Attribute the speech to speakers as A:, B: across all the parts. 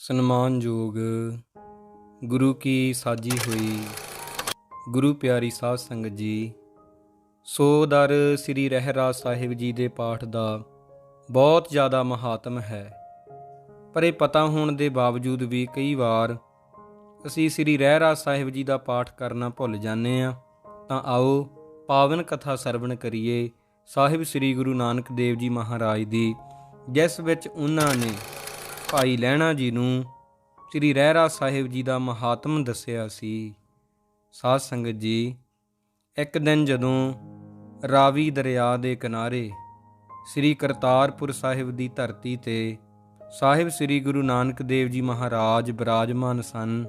A: ਸਨਮਾਨਯੋਗ ਗੁਰੂ ਕੀ ਸਾਜੀ ਹੋਈ। ਗੁਰੂ ਪਿਆਰੀ ਸਾਧ ਸੰਗਤ ਜੀ, ਸੋ ਦਰ ਸ੍ਰੀ ਰਹਿਰਾਜ ਸਾਹਿਬ ਜੀ ਦੇ ਪਾਠ ਦਾ ਬਹੁਤ ਜ਼ਿਆਦਾ ਮਹਾਤਮ ਹੈ। ਪਰ ਇਹ ਪਤਾ ਹੋਣ ਦੇ ਬਾਵਜੂਦ ਵੀ ਕਈ ਵਾਰ ਅਸੀਂ ਸ੍ਰੀ ਰਹਿਰਾਜ ਸਾਹਿਬ ਜੀ ਦਾ ਪਾਠ ਕਰਨਾ ਭੁੱਲ ਜਾਂਦੇ ਆ ਤਾਂ ਆਓ ਪਾਵਨ ਕਥਾ ਸਰਵਣ ਕਰੀਏ। ਸਾਹਿਬ ਸ੍ਰੀ ਗੁਰੂ ਨਾਨਕ ਦੇਵ ਜੀ ਮਹਾਰਾਜ ਦੀ, ਜਿਸ ਵਿੱਚ ਉਹਨਾਂ ਨੇ ਭਾਈ ਲਹਿਣਾ ਜੀ ਨੂੰ ਸ੍ਰੀ ਰਹਿਰਾ ਸਾਹਿਬ ਜੀ ਦਾ ਮਹਾਤਮ ਦੱਸਿਆ ਸੀ। ਸਾਧ ਸੰਗਤ ਜੀ, ਇੱਕ ਦਿਨ ਜਦੋਂ ਰਾਵੀ ਦਰਿਆ ਦੇ ਕਿਨਾਰੇ ਸ੍ਰੀ ਕਰਤਾਰਪੁਰ ਸਾਹਿਬ ਦੀ ਧਰਤੀ ਤੇ ਸਾਹਿਬ ਸ੍ਰੀ ਗੁਰੂ ਨਾਨਕ ਦੇਵ ਜੀ ਮਹਾਰਾਜ ਬਿਰਾਜਮਾਨ ਸਨ,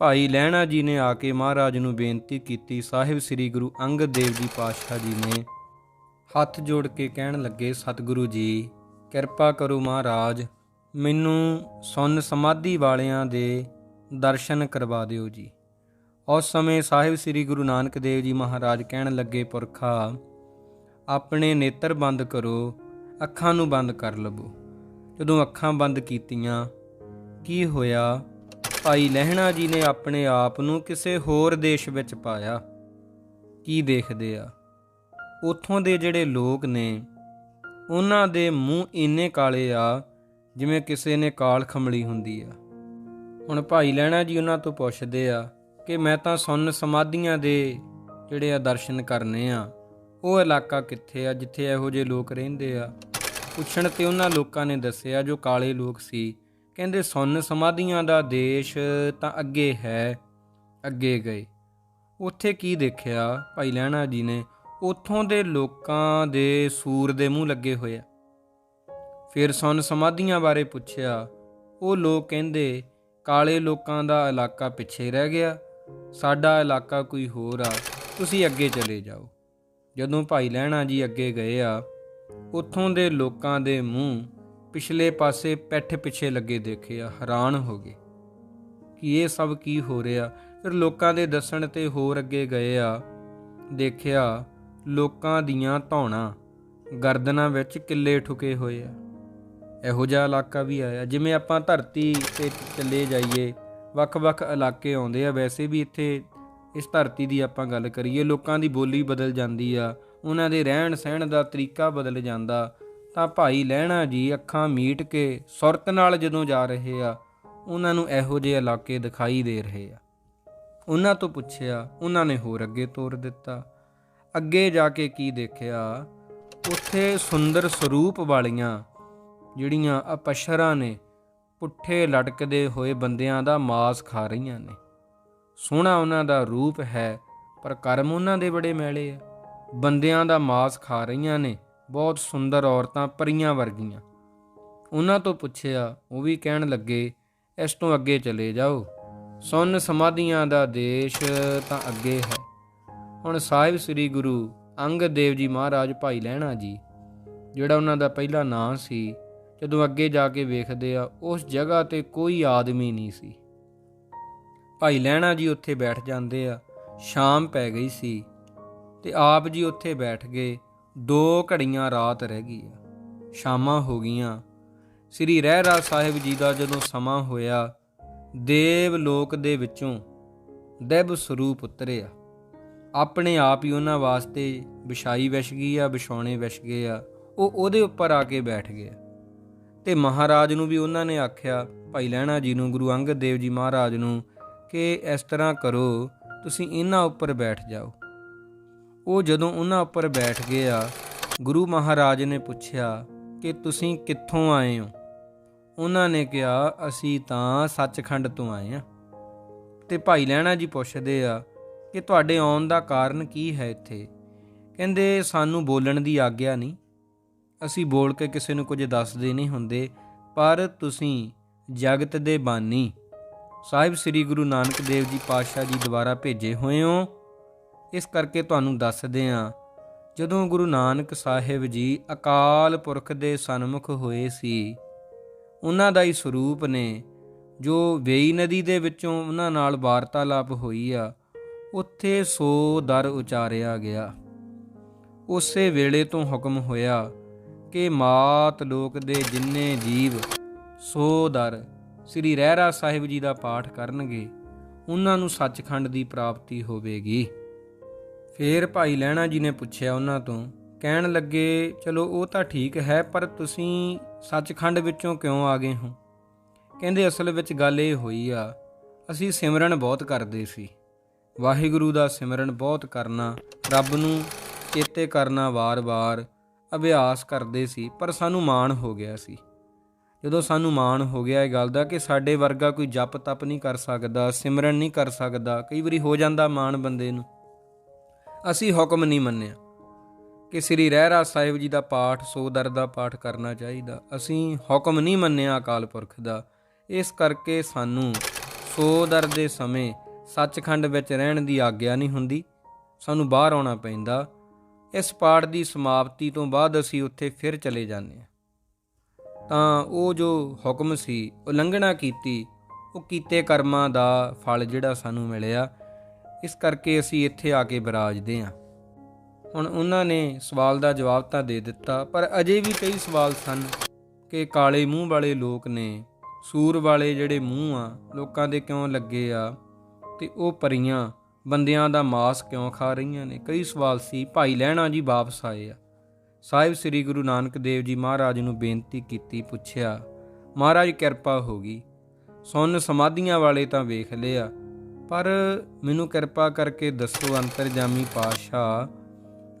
A: ਭਾਈ ਲਹਿਣਾ ਜੀ ਨੇ ਆ ਕੇ ਮਹਾਰਾਜ ਨੂੰ ਬੇਨਤੀ ਕੀਤੀ, ਸਾਹਿਬ ਸ੍ਰੀ ਗੁਰੂ ਅੰਗਦ ਦੇਵ ਜੀ ਪਾਤਸ਼ਾਹ ਜੀ ਨੇ ਹੱਥ ਜੋੜ ਕੇ ਕਹਿਣ ਲੱਗੇ, ਸਤਿਗੁਰੂ ਜੀ, ਕਿਰਪਾ ਕਰੋ ਮਹਾਰਾਜ ਮੈਨੂੰ ਸੁੰਨ ਸਮਾਧੀ ਵਾਲਿਆਂ ਦੇ ਦਰਸ਼ਨ ਕਰਵਾ ਦਿਓ ਜੀ। ਉਸ ਸਮੇਂ ਸਾਹਿਬ ਸ੍ਰੀ ਗੁਰੂ ਨਾਨਕ ਦੇਵ ਜੀ ਮਹਾਰਾਜ ਕਹਿਣ ਲੱਗੇ, ਪੁਰਖਾ, ਆਪਣੇ ਨੇਤਰ ਬੰਦ ਕਰੋ, ਅੱਖਾਂ ਨੂੰ ਬੰਦ ਕਰ ਲਵੋ। ਜਦੋਂ ਅੱਖਾਂ ਬੰਦ ਕੀਤੀਆਂ, ਕੀ ਹੋਇਆ? ਭਾਈ ਲਹਿਣਾ ਜੀ ਨੇ ਆਪਣੇ ਆਪ ਨੂੰ ਕਿਸੇ ਹੋਰ ਦੇਸ਼ ਵਿੱਚ ਪਾਇਆ। ਕੀ ਦੇਖਦੇ ਆ? ਉਥੋਂ ਦੇ ਜਿਹੜੇ ਲੋਕ ਨੇ, ਉਹਨਾਂ ਦੇ ਮੂੰਹ ਇੰਨੇ ਕਾਲੇ ਆ ਜਿਵੇਂ ਕਿਸੇ ਨੇ ਕਾਲ ਖਮਲੀ ਹੁੰਦੀ ਆ। ਹੁਣ ਭਾਈ ਲੈਣਾ ਜੀ ਉਹਨਾਂ ਤੋਂ ਪੁੱਛਦੇ ਆ ਕਿ ਮੈਂ ਤਾਂ ਸੁੰਨ ਸਮਾਧੀਆਂ ਦੇ ਜਿਹੜੇ ਆ ਦਰਸ਼ਨ ਕਰਨੇ ਆ, ਉਹ ਇਲਾਕਾ ਕਿੱਥੇ ਆ, ਜਿੱਥੇ ਇਹੋ ਜਿਹੇ ਲੋਕ ਰਹਿੰਦੇ ਆ? ਪੁੱਛਣ ਤੇ ਉਹਨਾਂ ਲੋਕਾਂ ਨੇ ਦੱਸਿਆ, ਜੋ ਕਾਲੇ ਲੋਕ ਸੀ, ਕਹਿੰਦੇ ਸੁੰਨ ਸਮਾਧੀਆਂ ਦਾ ਦੇਸ਼ ਤਾਂ ਅੱਗੇ ਹੈ, ਅੱਗੇ ਗਏ। ਉੱਥੇ ਕੀ ਦੇਖਿਆ ਭਾਈ ਲੈਣਾ ਜੀ ਨੇ? ਉੱਥੋਂ ਦੇ ਲੋਕਾਂ ਦੇ ਸੂਰ ਦੇ ਮੂੰਹ ਲੱਗੇ ਹੋਏ ਆ। ਫਿਰ ਸੁਨ ਸਮਾਧੀਆਂ ਬਾਰੇ ਪੁੱਛਿਆ। ਉਹ ਲੋਕ ਕਹਿੰਦੇ, ਕਾਲੇ ਲੋਕਾਂ ਦਾ ਇਲਾਕਾ ਪਿੱਛੇ ਰਹਿ ਗਿਆ। ਸਾਡਾ ਇਲਾਕਾ ਕੋਈ ਹੋਰ ਆ। ਤੁਸੀਂ ਅੱਗੇ ਚਲੇ ਜਾਓ। ਜਦੋਂ ਭਾਈ ਲਹਿਣਾ ਜੀ ਅੱਗੇ ਗਏ ਆ, ਉੱਥੋਂ ਦੇ ਲੋਕਾਂ ਦੇ ਮੂੰਹ ਪਿਛਲੇ ਪਾਸੇ ਪੈਠ ਪਿੱਛੇ ਲੱਗੇ ਦੇਖੇ ਆ ਹੈਰਾਨ ਹੋ ਗਏ। ਕਿ ਇਹ ਸਭ ਕੀ ਹੋ ਰਿਹਾ? ਫਿਰ ਲੋਕਾਂ ਦੇ ਦੱਸਣ ਤੇ ਹੋਰ ਅੱਗੇ ਗਏ ਆ, ਦੇਖਿਆ, ਲੋਕਾਂ ਦੀਆਂ ਧੌਣਾ ਗਰਦਨਾਂ ਵਿੱਚ ਕਿੱਲੇ ਠੁਕੇ ਹੋਏ ਆ। ਇਹੋ ਜਿਹਾ ਇਲਾਕਾ ਵੀ ਆਇਆ। ਜਿਵੇਂ ਆਪਾਂ ਧਰਤੀ ਤੇ ਚੱਲੇ ਜਾਈਏ, ਵੱਖ-ਵੱਖ ਇਲਾਕੇ ਆਉਂਦੇ ਆ, ਵੈਸੇ ਵੀ ਇੱਥੇ ਇਸ ਧਰਤੀ ਦੀ ਆਪਾਂ ਗੱਲ ਕਰੀਏ, ਲੋਕਾਂ ਦੀ ਬੋਲੀ ਬਦਲ ਜਾਂਦੀ ਆ, ਉਹਨਾਂ ਦੇ ਰਹਿਣ ਸਹਿਣ ਦਾ ਤਰੀਕਾ ਬਦਲ ਜਾਂਦਾ। ਤਾਂ ਭਾਈ ਲਹਿਣਾ ਜੀ ਅੱਖਾਂ ਮੀਟ ਕੇ ਸੁਰਤ ਨਾਲ ਜਦੋਂ ਜਾ ਰਹੇ ਆ, ਉਹਨਾਂ ਨੂੰ ਇਹੋ ਜਿਹੇ ਇਲਾਕੇ ਦਿਖਾਈ ਦੇ ਰਹੇ ਆ। ਉਹਨਾਂ ਤੋਂ ਪੁੱਛਿਆ, ਉਹਨਾਂ ਨੇ ਹੋਰ ਅੱਗੇ ਤੋਰ ਦਿੱਤਾ। ਅੱਗੇ ਜਾ ਕੇ ਕੀ ਦੇਖਿਆ? ਉੱਥੇ ਸੁੰਦਰ ਸਰੂਪ ਵਾਲੀਆਂ ਜਿਹੜੀਆਂ ਅਪਸ਼ਰਾਂ ਨੇ, ਪੁੱਠੇ ਲਟਕਦੇ ਹੋਏ ਬੰਦਿਆਂ ਦਾ ਮਾਸ ਖਾ ਰਹੀਆਂ ਨੇ। ਸੋਹਣਾ ਉਹਨਾਂ ਦਾ ਰੂਪ ਹੈ, ਪਰ ਕਰਮ ਉਹਨਾਂ ਦੇ ਬੜੇ ਮੈਲੇ ਆ। ਬੰਦਿਆਂ ਦਾ ਮਾਸ ਖਾ ਰਹੀਆਂ ਨੇ, ਬਹੁਤ ਸੁੰਦਰ ਔਰਤਾਂ ਪਰੀਆਂ ਵਰਗੀਆਂ। ਉਹਨਾਂ ਤੋਂ ਪੁੱਛਿਆ, ਉਹ ਵੀ ਕਹਿਣ ਲੱਗੇ, ਇਸ ਤੋਂ ਅੱਗੇ ਚਲੇ ਜਾਓ। ਸੁੰਨ ਸਮਾਧੀਆਂ ਦਾ ਦੇਸ਼ ਤਾਂ ਅੱਗੇ ਹੈ। ਹੁਣ ਸਾਹਿਬ ਸ੍ਰੀ ਗੁਰੂ ਅੰਗਦ ਦੇਵ ਜੀ ਮਹਾਰਾਜ ਭਾਈ ਲਹਿਣਾ ਜੀ, ਜਿਹੜਾ ਉਹਨਾਂ ਦਾ ਪਹਿਲਾ ਨਾਂ ਸੀ ਜਦੋਂ ਅੱਗੇ ਜਾ ਕੇ ਵੇਖਦੇ ਆ, ਉਸ ਜਗ੍ਹਾ ਤੇ ਕੋਈ ਆਦਮੀ ਨਹੀਂ ਸੀ। ਭਾਈ ਲਹਿਣਾ ਜੀ ਉੱਥੇ ਬੈਠ ਜਾਂਦੇ ਆ, ਸ਼ਾਮ ਪੈ ਗਈ ਸੀ ਤੇ ਆਪ ਜੀ ਉੱਥੇ ਬੈਠ ਗਏ, ਦੋ ਘੜੀਆਂ ਰਾਤ ਰਹਿ ਗਈ ਆ। ਸ਼ਾਮਾਂ ਹੋ ਗਈਆਂ, ਸ੍ਰੀ ਰਹਿਰਾ ਸਾਹਿਬ ਜੀ ਦਾ ਜਦੋਂ ਸਮਾਂ ਹੋਇਆ, ਦੇਵ ਲੋਕ ਦੇ ਵਿੱਚੋਂ ਦੇਵ ਸਰੂਪ ਉਤਰਿਆ। ਆਪਣੇ ਆਪ ਹੀ ਉਹਨਾਂ ਵਾਸਤੇ ਵਿਛਾਈ ਵਿਛ ਗਈ ਆ, ਵਿਛਾਉਣੇ ਵਿਛ ਗਏ ਆ, ਉਹ ਉਹਦੇ ਉੱਪਰ ਆ ਕੇ ਬੈਠ ਗਿਆ ਤੇ ਮਹਾਰਾਜ ਨੂੰ ਵੀ ਉਹਨਾਂ ਨੇ ਆਖਿਆ, ਭਾਈ ਲਹਿਣਾ ਜੀ ਨੂੰ, ਗੁਰੂ ਅੰਗਦ ਦੇਵ ਜੀ ਮਹਾਰਾਜ ਨੂੰ ਕਿ ਇਸ ਤਰ੍ਹਾਂ ਕਰੋ, ਤੁਸੀਂ ਇਹਨਾਂ ਉੱਪਰ ਬੈਠ ਜਾਓ। ਉਹ ਜਦੋਂ ਉਹਨਾਂ ਉੱਪਰ ਬੈਠ ਗਏ ਆ ਗੁਰੂ ਮਹਾਰਾਜ ਨੇ ਪੁੱਛਿਆ, ਕਿ ਤੁਸੀਂ ਕਿੱਥੋਂ ਆਏ ਹੋ? ਉਹਨਾਂ ਨੇ ਕਿਹਾ, ਅਸੀਂ ਤਾਂ ਸੱਚਖੰਡ ਤੋਂ ਆਏ ਆ ਤੇ ਭਾਈ ਲਹਿਣਾ ਜੀ ਪੁੱਛਦੇ ਆ, ਕਿ ਤੁਹਾਡੇ ਆਉਣ ਦਾ ਕਾਰਨ ਕੀ ਹੈ ਇੱਥੇ? ਕਹਿੰਦੇ, ਸਾਨੂੰ ਬੋਲਣ ਦੀ ਆਗਿਆ ਨਹੀਂ। ਅਸੀਂ ਬੋਲ ਕੇ ਕਿਸੇ ਨੂੰ ਕੁਝ ਦੱਸਦੇ ਨਹੀਂ ਹੁੰਦੇ, ਪਰ ਤੁਸੀਂ ਜਗਤ ਦੇ ਬਾਨੀ। ਸਾਹਿਬ ਸ੍ਰੀ ਗੁਰੂ ਨਾਨਕ ਦੇਵ ਜੀ ਪਾਤਸ਼ਾਹ ਜੀ ਦੁਆਰਾ ਭੇਜੇ ਹੋਏ ਹੋ। ਇਸ ਕਰਕੇ ਤੁਹਾਨੂੰ ਦੱਸਦੇ ਹਾਂ, ਜਦੋਂ ਗੁਰੂ ਨਾਨਕ ਸਾਹਿਬ ਜੀ ਅਕਾਲ ਪੁਰਖ ਦੇ ਸਨਮੁਖ ਹੋਏ ਸੀ, ਉਹਨਾਂ ਦਾ ਹੀ ਸਰੂਪ ਨੇ ਜੋ ਵੇਈ ਨਦੀ ਦੇ ਵਿੱਚੋਂ ਉਹਨਾਂ ਨਾਲ ਵਾਰਤਾਲਾਪ ਹੋਈ ਆ, ਉੱਥੇ ਸੋ ਦਰ ਉਚਾਰਿਆ ਗਿਆ। ਉਸੇ ਵੇਲੇ ਤੋਂ ਹੁਕਮ ਹੋਇਆ ਕਿ ਮਾਤ ਲੋਕ ਦੇ ਜਿੰਨੇ ਜੀਵ, ਸੋ ਦਰ ਸ੍ਰੀ ਰਹਿਰਾ ਸਾਹਿਬ ਜੀ ਦਾ ਪਾਠ ਕਰਨਗੇ, ਉਹਨਾਂ ਨੂੰ ਸੱਚਖੰਡ ਦੀ ਪ੍ਰਾਪਤੀ ਹੋਵੇਗੀ। ਫੇਰ ਭਾਈ ਲੈਣਾ ਜੀ ਨੇ ਪੁੱਛਿਆ ਉਹਨਾਂ ਤੋਂ, ਕਹਿਣ ਲੱਗੇ, ਚਲੋ ਉਹ ਤਾਂ ਠੀਕ ਹੈ, ਪਰ ਤੁਸੀਂ ਸੱਚਖੰਡ ਵਿੱਚੋਂ ਕਿਉਂ ਆ ਗਏ ਹੋ? ਕਹਿੰਦੇ, ਅਸਲ ਵਿੱਚ ਗੱਲ ਇਹ ਹੋਈ ਆ, ਅਸੀਂ ਸਿਮਰਨ ਬਹੁਤ ਕਰਦੇ ਸੀ। ਵਾਹਿਗੁਰੂ ਦਾ ਸਿਮਰਨ ਬਹੁਤ ਕਰਨਾ, ਰੱਬ ਨੂੰ ਚੇਤੇ ਕਰਨਾ ਵਾਰ-ਵਾਰ ਅਭਿਆਸ ਕਰਦੇ ਸੀ, ਪਰ ਸਾਨੂੰ ਮਾਣ ਹੋ ਗਿਆ ਸੀ। ਜਦੋਂ ਸਾਨੂੰ ਮਾਣ ਹੋ ਗਿਆ ਇਹ ਗੱਲ ਦਾ ਕਿ ਸਾਡੇ ਵਰਗਾ ਕੋਈ ਜਪ ਤਪ ਨਹੀਂ ਕਰ ਸਕਦਾ, ਸਿਮਰਨ ਨਹੀਂ ਕਰ ਸਕਦਾ, ਕਈ ਵਾਰੀ ਹੋ ਜਾਂਦਾ ਮਾਣ ਬੰਦੇ ਨੂੰ। ਅਸੀਂ ਹੁਕਮ ਨਹੀਂ ਮੰਨਿਆ ਕਿ ਸ੍ਰੀ ਰਹਿਰਾ ਸਾਹਿਬ ਜੀ ਦਾ ਪਾਠ ਸੋ ਦਰ ਦਾ ਪਾਠ ਕਰਨਾ ਚਾਹੀਦਾ। ਅਸੀਂ ਹੁਕਮ ਨਹੀਂ ਮੰਨਿਆ ਅਕਾਲ ਪੁਰਖ ਦਾ। ਇਸ ਕਰਕੇ ਸਾਨੂੰ ਸੋ ਦਰ ਦੇ ਸਮੇਂ ਸੱਚਖੰਡ ਵਿੱਚ ਰਹਿਣ ਦੀ ਆਗਿਆ ਨਹੀਂ ਹੁੰਦੀ। ਸਾਨੂੰ ਬਾਹਰ ਆਉਣਾ ਪੈਂਦਾ। ਇਸ ਪਾਠ ਦੀ ਸਮਾਪਤੀ ਤੋਂ ਬਾਅਦ ਅਸੀਂ ਉੱਥੇ ਫਿਰ ਚਲੇ ਜਾਂਦੇ ਹਾਂ। ਤਾਂ ਉਹ ਜੋ ਹੁਕਮ ਸੀ, ਉਲੰਘਣਾ ਕੀਤੀ, ਉਹ ਕੀਤੇ ਕਰਮਾਂ ਦਾ ਫਲ ਜਿਹੜਾ ਸਾਨੂੰ ਮਿਲਿਆ, ਇਸ ਕਰਕੇ ਅਸੀਂ ਇੱਥੇ ਆ ਕੇ ਬਿਰਾਜਦੇ ਹਾਂ। ਹੁਣ ਉਹਨਾਂ ਨੇ ਸਵਾਲ ਦਾ ਜਵਾਬ ਤਾਂ ਦੇ ਦਿੱਤਾ, ਪਰ ਅਜੇ ਵੀ ਕਈ ਸਵਾਲ ਸਨ ਕਿ ਕਾਲੇ ਮੂੰਹ ਵਾਲੇ ਲੋਕ ਨੇ, ਸੂਰ ਵਾਲੇ ਜਿਹੜੇ ਮੂੰਹ ਆ, ਲੋਕਾਂ ਦੇ ਕਿਉਂ ਲੱਗੇ ਆ, ਤੇ ਉਹ ਪਰੀਆਂ ਬੰਦਿਆਂ ਦਾ ਮਾਸ ਕਿਉਂ ਖਾ ਰਹੀਆਂ ਨੇ? ਕਈ ਸਵਾਲ ਸੀ। ਭਾਈ ਲਹਿਣਾ ਜੀ ਵਾਪਸ ਆਏ ਆ। ਸਾਹਿਬ ਸ੍ਰੀ ਗੁਰੂ ਨਾਨਕ ਦੇਵ ਜੀ ਮਹਾਰਾਜ ਨੂੰ ਬੇਨਤੀ ਕੀਤੀ, ਪੁੱਛਿਆ, ਮਹਾਰਾਜ, ਕਿਰਪਾ ਹੋ ਗਈ। ਸੁਣ, ਸਮਾਧੀਆਂ ਵਾਲੇ ਤਾਂ ਵੇਖ ਲਿਆ। ਪਰ ਮੈਨੂੰ ਕਿਰਪਾ ਕਰਕੇ ਦੱਸੋ, ਅੰਤਰਜਾਮੀ ਪਾਤਸ਼ਾਹ,